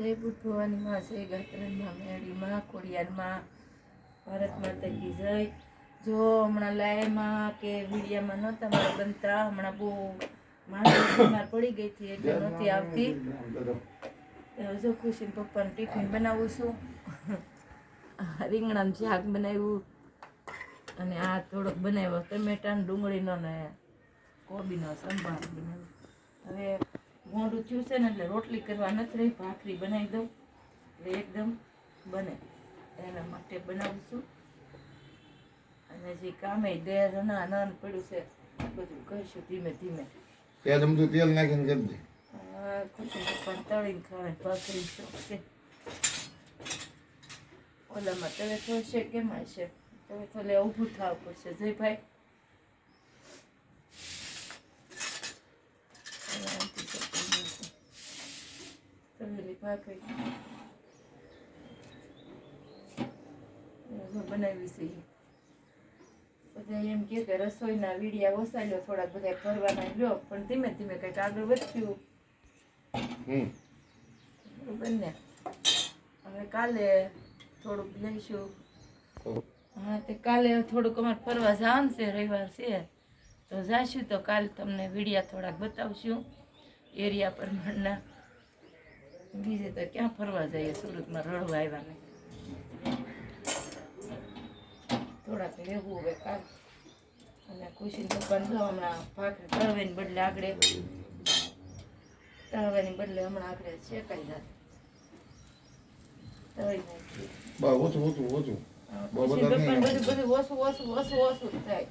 જય બુદ્ધ ભવાનીમાં જય ગાત્રનમાં મેળીમાં ખોડિયારમાં ભારત માતા કી જય. જો હમણાં લાઈવમાં કે વિડીયામાં નહોતા મારા બનતા હમણાં બહુ માણસ બીમાર પડી ગઈ હતી એટલે નહોતી આવતી. જો ખુશીને પપ્પાનું ટિફિન બનાવું છું. રીંગણાનું શાક બનાવ્યું અને આ થોડોક બનાવ્યો ટમેટાનો ડુંગળીનો ને કોબીનો સંભાર બનાવ્યો. હવે મોડું થયું છે ને એટલે રોટલી કરવા નથી રહી ભાખરી બનાવી દઉં. એટલે એકદમ બને. એના માટે બનાવીશું. અને જે કામે દેર ના નાન પડ્યું છે બધું કરીશું ધીમે ધીમે. ત્યાં તમે તેલ નાખીને કરી દે. આ ખુશી તળીને ખાવાની ભાખરી શોખ છે ઓલામાં તવે છે કેમાં છે? તવે થોડે ઊભું થવું પડશે. જય ભાઈ હવે આમથી ચટણી નાખું. તળેલી ભાખરી બનાવી છે. બધા એમ કહે કે રસોઈના વીડિયા ઓછા થોડાક બધા કરવાના લ્યો પણ ધીમે ધીમે કંઈક આગળ વધ્યું હમ. બરોબર ને? હવે કાલે થોડુંક લઈશું. હા તે કાલે થોડુંક અમારે ફરવા જવાનું છે રવિવાર છે. તો જાશું તો કાલે તમને વિડીયા થોડાક બતાવશું. એરિયા પ્રમાણના. બીજે તો ક્યાં ફરવા જઈએ? સુરતમાં રડવા આવ્યા ને થોડાક લેવું હવે કાલ. અને ખુશી દુકાન જો હમણાં ભાખરી તળવાની બદલે આગળ તળવાની બદલે હમણાં આગળ શેકાઈ જાય બા ઓછું ઓછું ઓછું. બધું બધું ઓછું ઓછું ઓછું ઓછું થાય.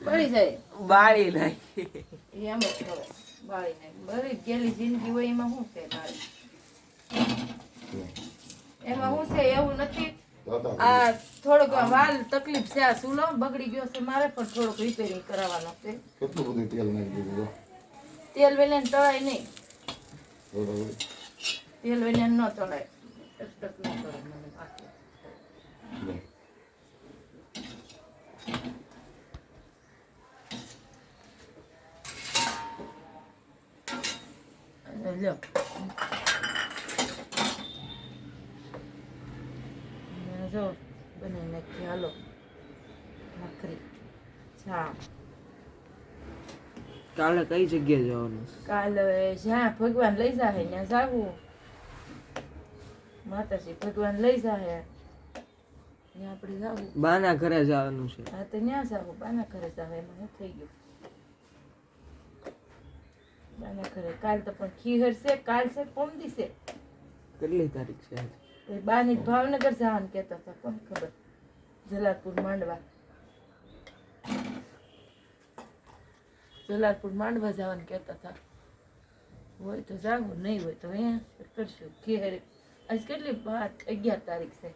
બળી નાખી એમ બાળી નાખ ગયેલી જિંદગી હોય એમાં શું છે એમાં શું છે એવું નથી આ થોડોક વાલ તકલીફ છે આ ચૂલો બગડી ગયો છે મારે પણ થોડુંક રિપેરિંગ કરાવવાનો છે તેલ નાખી દીધું. તેલ તળાય નહીં તેલ વેલેન ન તળાય ન કરે મને બાકી. લે. અને લ્યો જો બનાવી નાખી હાલો ભાખરી ચા કાલે કઈ જગ્યાએ જવાનું કાલ જ્યાં ભગવાન લઈ જાહે ત્યાં જાવું માતાજી ભગવાન લઈ જાહે ત્યાં આપણે જાવું બાના ઘરે જવાનું છે હા તો ત્યાં જાવું બાના ઘરે જાવ એમાં થઈ ગયું બાના ઘરે કાલ તો પણ ખીહર છે કાલ છે પોમદી છે. કેટલી તારીખ છે એ બાની ભાવનગર જવાનું કહેતા હતા કોણ ખબર? જલાલપુર માંડવા. જલાલપુર માંડવા જવાનું કહેતા હતા. હોય તો જાગું નહીં હોય તો અહીંયા કરશું. ખેર આજ કેટલી બાર અગિયાર તારીખ છે.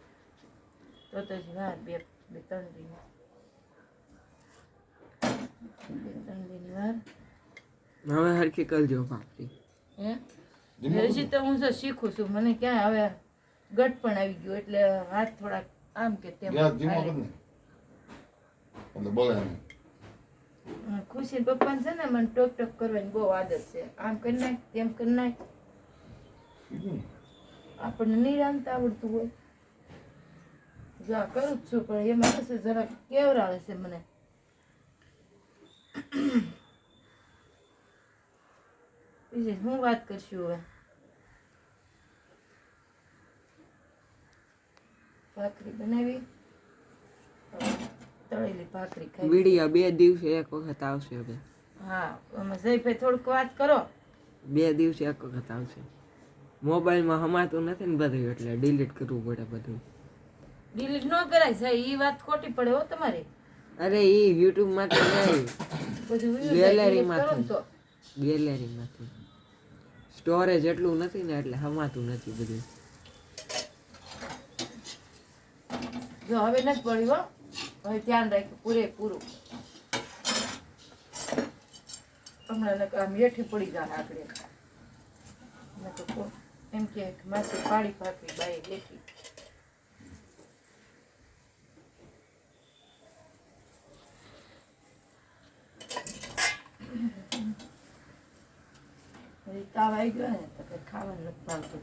તો તો જ વાર બે બે ત્રણ દિવસ. હવે હરખી કરજો ભાખરી હે? હજી તો હું તો શીખું છું. મને ક્યાં હવે ગટ પણ આવી ગયો એટલે હાથ થોડા આમ કે તેમ ખુશી પપ્પાને છે ને મને ટોક ટોક કરવાની બહુ આદત છે. આમ કરી નાખ તેમ કરી નાખ. આપણને નહીં રાંધતા આવડતું હોય. જો આ કરું જ છું પણ એમાં શું છે જરાક કેવરાવે છે મને. બીજી હું વાત કરશું હવે? ભાખરી બનાવી. તળેલી ભાખરી ખાઈ. વીડિયો બે દિવસે એક વખત આવશે હવે. હા અમે જયભાઈ થોડુંક વાત કરો. બે દિવસે એક વખત આવશે. મોબાઈલમાં હમાતું નથી ને બધું એટલે ડિલીટ કરવું પડે બધું. ડિલીટ ન કરાય સાહેબ એ વાત ખોટી પડે હો તમારી. અરે એ યુટ્યુબમાંથી નહીં. બધું Gallery delete કરો ને માંથી. ગેલેરીમાંથી સ્ટોરેજ એટલું નથી ને એટલે હમાતું નથી બધું. જો, હવે નથી પડ્યું, હો. હવે ધ્યાન રાખ્યું, પૂરેપૂરું. હમણાં આમ હેઠી પડી જાય આકડે એમ કે માસી પાડી ભાખરી બાઈ હેઠી. તાવ આવી ગયો ને તો કંઈ ખાવાનું નથી ભાવતું.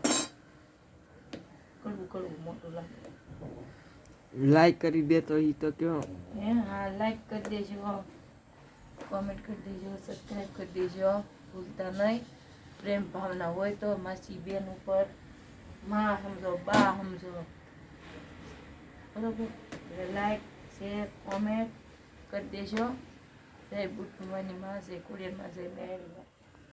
કડવું કડવું મોટું લાગે. લાઈક કરી દે તો એ તો કયો. હે હા લાઈક કરી દેજો. કોમેન્ટ કરી દેજો સબસ્ક્રાઈબ કરી દેજો. ભૂલતા નહીં. પ્રેમ ભાવના હોય તો માસી બેન ઉપર. માં સમજો બા સમજો. બરોબર? લાઈક શેર કોમેન્ટ કરી દેજો. જય બુટ ભવાની માં જય કુરિયરમાં જય મેળી